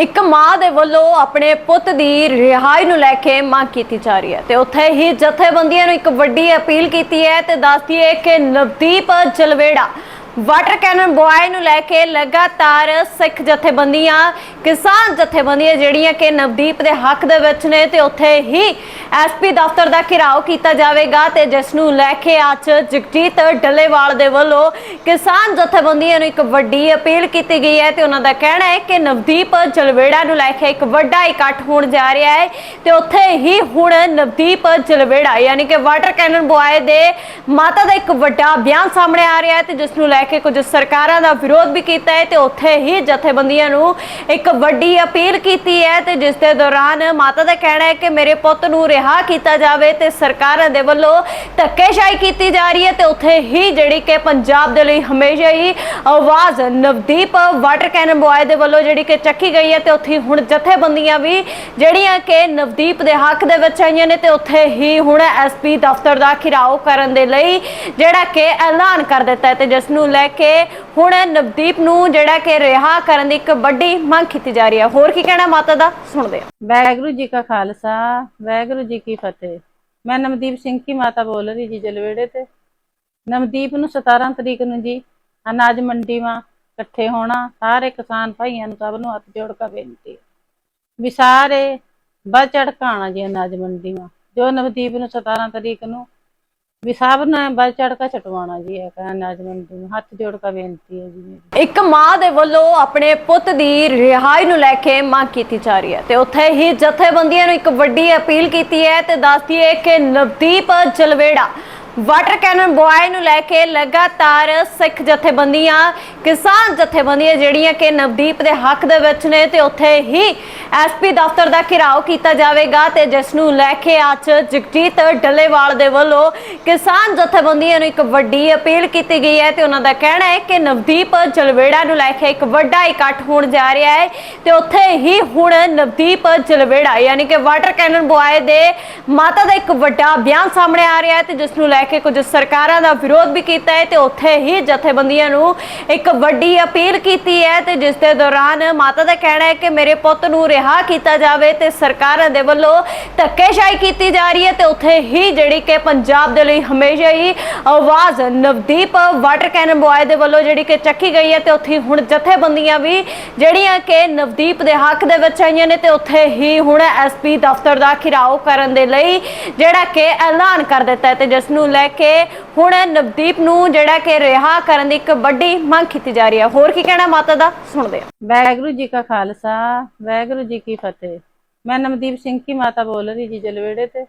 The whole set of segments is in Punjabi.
ਇੱਕ ਮਾਂ ਦੇ ਵੱਲੋਂ ਆਪਣੇ ਪੁੱਤ ਦੀ ਰਿਹਾਈ ਨੂੰ ਲੈ ਕੇ ਮੰਗ ਕੀਤੀ ਜਾ ਰਹੀ ਹੈ ਤੇ ਉੱਥੇ ਹੀ ਜਥੇਬੰਦੀਆਂ ਨੂੰ ਇੱਕ ਵੱਡੀ ਅਪੀਲ ਕੀਤੀ ਹੈ ਤੇ ਦੱਸਦੀ ਹੈ ਕਿ Navdeep Jalbera water cannon boy ਨੂੰ ਲੈ ਕੇ ਲਗਾਤਾਰ ਸਿੱਖ ਜਥੇਬੰਦੀਆਂ, ਕਿਸਾਨ ਜਥੇਬੰਦੀਆਂ ਜਿਹੜੀਆਂ ਕਿ ਨਵਦੀਪ ਦੇ ਹੱਕ ਦੇ ਵਿੱਚ ਨੇ ਤੇ ਉੱਥੇ ਹੀ ਐਸਪੀ ਦਫ਼ਤਰ ਦਾ ਘਿਰਾਓ ਕੀਤਾ ਜਾਵੇਗਾ ਤੇ ਜਿਸ ਨੂੰ ਲੈ ਕੇ ਅੱਜ ਜਗਜੀਤ ਡੱਲੇਵਾਲ ਦੇ ਵੱਲੋਂ ਕਿਸਾਨ ਜਥੇਬੰਦੀਆਂ ਨੂੰ ਇੱਕ ਵੱਡੀ ਅਪੀਲ ਕੀਤੀ ਗਈ ਹੈ ਤੇ ਉਹਨਾਂ ਦਾ ਕਹਿਣਾ ਹੈ ਕਿ ਨਵਦੀਪ ਜਲਵੇੜਾ ਨੂੰ ਲੈ ਕੇ ਇੱਕ ਵੱਡਾ ਇਕੱਠ ਹੋਣ ਜਾ ਰਿਹਾ ਹੈ ਤੇ ਉੱਥੇ ਹੀ ਹੁਣ ਨਵਦੀਪ ਜਲਵੇੜਾ, ਯਾਨੀ ਕਿ ਵਾਟਰ ਕੈਨਨ ਬੁਆਏ ਦੇ ਮਾਤਾ ਦਾ ਇੱਕ ਵੱਡਾ ਬਿਆਨ ਸਾਹਮਣੇ ਆ ਰਿਹਾ ਹੈ ਤੇ ਜਿਸ ਨੂੰ ਲੈ ਕੇ ਕੁਝ ਸਰਕਾਰਾਂ ਦਾ ਵਿਰੋਧ ਵੀ ਕੀਤਾ ਹੈ ਤੇ ਉੱਥੇ ਹੀ ਜਥੇਬੰਦੀਆਂ ਨੂੰ ਇੱਕ ਵੱਡੀ ਅਪੀਲ ਕੀਤੀ ਹੈ ਤੇ ਜਿਸ ਦੇ ਦੌਰਾਨ ਮਾਤਾ ਦਾ ਕਹਿਣਾ ਹੈ ਕਿ ਮੇਰੇ ਪੁੱਤ ਨੂੰ ਰਿਹਾ ਕੀਤਾ ਜਾਵੇ ਤੇ ਸਰਕਾਰਾਂ ਦੇ ਵੱਲੋਂ ਧੱਕੇਸ਼ਾਹੀ ਕੀਤੀ ਜਾ ਰਹੀ ਹੈ ਤੇ ਉੱਥੇ ਹੀ ਜਿਹੜੀ ਕਿ ਪੰਜਾਬ ਦੇ ਲਈ ਹਮੇਸ਼ਾ ਹੀ ਆਵਾਜ਼ ਨਵਦੀਪ ਵਾਟਰ ਕੈਨਨ ਬੁਆਏ ਦੇ ਵੱਲੋਂ ਜਿਹੜੀ ਕਿ ਚੱਕੀ ਗਈ ਹੈ ਤੇ ਉੱਥੇ ਹੁਣ ਜਥੇਬੰਦੀਆਂ ਵੀ ਜਿਹੜੀਆਂ ਕਿ ਨਵਦੀਪ ਦੇ ਹੱਕ ਦੇ ਵਿੱਚ ਆਈਆਂ ਨੇ ਤੇ ਉੱਥੇ ਹੀ ਹੁਣ ਐਸਪੀ ਦਫ਼ਤਰ ਦਾ ਘਿਰਾਓ ਕਰਨ ਦੇ ਲਈ ਜਿਹੜਾ ਕਿ ਐਲਾਨ ਕਰ ਦਿੱਤਾ ਹੈ ਤੇ ਜਿਸ ਨੂੰ ਲੈ ਕੇ ਹੁਣ ਨਵਦੀਪ ਨੂੰ ਜਿਹੜਾ ਕਿ ਰਿਹਾ ਕਰਨ ਦੀ ਇੱਕ ਵੱਡੀ ਮੰਗ ਕੀਤੀ ਜਾ ਰਹੀ ਹੈ। ਹੋਰ ਕੀ ਕਹਿਣਾ ਮਾਤਾ ਦਾ? ਸੁਣਦੇ ਹਾਂ। ਵਾਹਿਗੁਰੂ ਜੀ ਕਾ ਖਾਲਸਾ, ਵਾਹਿਗੁਰੂ ਜੀ ਕੀ ਫਤਿਹ। ਮੈਂ ਨਮਦੀਪ ਸਿੰਘ ਕੀ ਮਾਤਾ ਬੋਲ ਰਹੀ ਜੀ ਜਲਵੇੜੇ ਤੇ। ਨਮਦੀਪ ਨੂੰ 17 ਤਰੀਕ ਨੂੰ ਜੀ ਅਨਾਜ ਮੰਡੀ ਮਾ ਇਕੱਠੇ ਹੋਣਾ, ਸਾਰੇ ਕਿਸਾਨ ਭਾਈਆਂ ਨੂੰ ਸਭ ਨੂੰ ਹੱਥ ਜੋੜ ਕੇ ਬੇਨਤੀ ਵੀ ਸਾਰੇ ਵੱਧ ਚੜ੍ਹ ਜੀ ਅਨਾਜ ਮੰਡੀ ਮਾ ਜੋ ਨਵਦੀਪ ਨੂੰ 17 ਤਰੀਕ ਨੂੰ ਵੀ ਸਭ ਨੇ ਵੱਧ ਚੜ੍ਹ ਕੇ ਛਟਵਾਉਣਾ ਜੀ ਇਹ ਅਨਾਜ ਮੰਡੀ ਨੂੰ, ਹੱਥ ਜੋੜ ਕੇ ਬੇਨਤੀ ਹੈ ਜੀ ਮੇਰੀ। ਇੱਕ ਮਾਂ ਦੇ ਵੱਲੋਂ ਆਪਣੇ ਪੁੱਤ ਦੀ ਰਿਹਾਈ ਨੂੰ ਲੈ ਕੇ ਮੰਗ ਕੀਤੀ ਜਾ ਰਹੀ ਹੈ ਤੇ ਉੱਥੇ ਹੀ ਜਥੇਬੰਦੀਆਂ ਨੂੰ ਇੱਕ ਵੱਡੀ ਅਪੀਲ ਕੀਤੀ ਹੈ ਤੇ ਦੱਸਦੀ ਹੈ ਕਿ Navdeep Jalbera water cannon boy ਨੂੰ ਲੈ ਕੇ ਲਗਾਤਾਰ ਸਿੱਖ ਜਥੇਬੰਦੀਆਂ, ਕਿਸਾਨ ਜਥੇਬੰਦੀਆਂ ਜਿਹੜੀਆਂ ਕਿ ਨਵਦੀਪ ਦੇ ਹੱਕ ਦੇ ਵਿੱਚ ਨੇ ਤੇ ਉੱਥੇ ਹੀ ਐਸਪੀ ਦਫ਼ਤਰ ਦਾ ਘਿਰਾਓ ਕੀਤਾ ਜਾਵੇਗਾ ਤੇ ਜਿਸ ਨੂੰ ਲੈ ਕੇ ਅੱਜ ਜਗਜੀਤ ਡੱਲੇਵਾਲ ਦੇ ਵੱਲੋਂ ਕਿਸਾਨ ਜਥੇਬੰਦੀਆਂ ਨੂੰ ਇੱਕ ਵੱਡੀ ਅਪੀਲ ਕੀਤੀ ਗਈ ਹੈ ਤੇ ਉਹਨਾਂ ਦਾ ਕਹਿਣਾ ਹੈ ਕਿ ਨਵਦੀਪ ਜਲਵੇੜਾ ਨੂੰ ਲੈ ਕੇ ਇੱਕ ਵੱਡਾ ਇਕੱਠ ਹੋਣ ਜਾ ਰਿਹਾ ਹੈ ਤੇ ਉੱਥੇ ਹੀ ਹੁਣ ਨਵਦੀਪ ਜਲਵੇੜਾ, ਯਾਨੀ ਕਿ ਵਾਟਰ ਕੈਨਨ ਬੁਆਏ ਦੇ ਮਾਤਾ ਦਾ ਇੱਕ ਵੱਡਾ ਬਿਆਨ ਸਾਹਮਣੇ ਆ ਰਿਹਾ ਹੈ ਤੇ ਜਿਸ ਨੂੰ ਲੈ ਕੇ ਕੁਝ ਸਰਕਾਰਾਂ ਦਾ ਵਿਰੋਧ ਵੀ ਕੀਤਾ ਹੈ ਤੇ ਉੱਥੇ ਹੀ ਜਥੇਬੰਦੀਆਂ ਨੂੰ ਇੱਕ ਵੱਡੀ ਅਪੀਲ ਕੀਤੀ ਹੈ ਤੇ ਜਿਸ ਦੇ ਦੌਰਾਨ ਮਾਤਾ ਦਾ ਕਹਿਣਾ ਹੈ ਕਿ ਮੇਰੇ ਪੁੱਤ ਨੂੰ ਰਿਹਾ ਕੀਤਾ ਜਾਵੇ ਤੇ ਸਰਕਾਰਾਂ ਦੇ ਵੱਲੋਂ ਧੱਕੇਸ਼ਾਹੀ ਕੀਤੀ ਜਾ ਰਹੀ ਹੈ ਤੇ ਉੱਥੇ ਹੀ ਜਿਹੜੀ ਕਿ ਪੰਜਾਬ ਦੇ ਲਈ ਹਮੇਸ਼ਾ ਹੀ ਆਵਾਜ਼ ਨਵਦੀਪ ਵਾਟਰ ਕੈਨਨ ਬੁਆਏ ਦੇ ਵੱਲੋਂ ਜਿਹੜੀ ਕਿ ਚੱਕੀ ਗਈ ਹੈ ਤੇ ਉੱਥੇ ਹੁਣ ਜਥੇਬੰਦੀਆਂ ਵੀ ਜਿਹੜੀਆਂ ਕਿ ਨਵਦੀਪ ਦੇ ਹੱਕ ਦੇ ਵਿੱਚ ਆਈਆਂ ਨੇ ਤੇ ਉੱਥੇ ਹੀ ਹੁਣ ਐਸਪੀ ਦਫ਼ਤਰ ਦਾ ਘਿਰਾਓ ਕਰਨ ਦੇ ਲਈ ਜਿਹੜਾ ਕਿ ਐਲਾਨ ਕਰ ਦਿੱਤਾ ਹੈ ਤੇ ਜਿਸ ਨੂੰ ਲੈ ਕੇ ਹੁਣ ਨਵਦੀਪ ਨੂੰ ਜਿਹੜਾ ਕਿ ਰਿਹਾ ਕਰਨ ਦੀ ਇੱਕ ਵੱਡੀ ਮੰਗ ਕੀਤੀ ਜਾ ਰਹੀ ਹੈ। ਹੋਰ ਕੀ ਕਹਿਣਾ ਮਾਤਾ ਦਾ? ਸੁਣਦੇ ਹਾਂ। ਵਾਹਿਗੁਰੂ ਜੀ ਕਾ ਖਾਲਸਾ, ਵਾਹਿਗੁਰੂ ਜੀ ਕੀ ਫਤਿਹ। ਮੈਂ ਨਮਦੀਪ ਸਿੰਘ ਕੀ ਮਾਤਾ ਬੋਲ ਰਹੀ ਜੀ ਜਲਵੇੜੇ ਤੇ।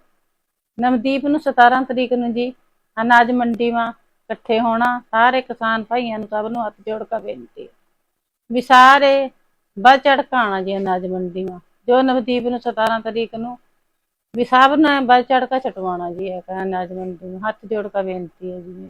ਨਮਦੀਪ ਨੂੰ 17 ਤਰੀਕ ਨੂੰ ਜੀ ਅਨਾਜ ਮੰਡੀ ਮਾ ਇਕੱਠੇ ਹੋਣਾ ਸਾਰੇ ਕਿਸਾਨ ਭਾਈਆਂ ਨੂੰ ਸਭ ਨੂੰ ਹੱਥ ਜੋੜ ਕੇ ਬੇਨਤੀ ਵੀ ਸਾਰੇ ਵੱਧ ਚੜ੍ਹ ਜੀ ਅਨਾਜ ਮੰਡੀ ਮਾ ਜੋ ਨਵਦੀਪ ਨੂੰ 17 ਤਰੀਕ ਨੂੰ ਵੀ ਸਭ ਨੇ ਵੱਧ ਚੜ੍ਹ ਕੇ ਛਟਵਾਉਣਾ ਜੀ ਇਹ ਕਹਿੰਦਾ ਮੰਡੀ ਨੂੰ ਹੱਥ ਜੋੜ ਕੇ ਬੇਨਤੀ ਹੈ ਜੀ ਮੇਰੀ।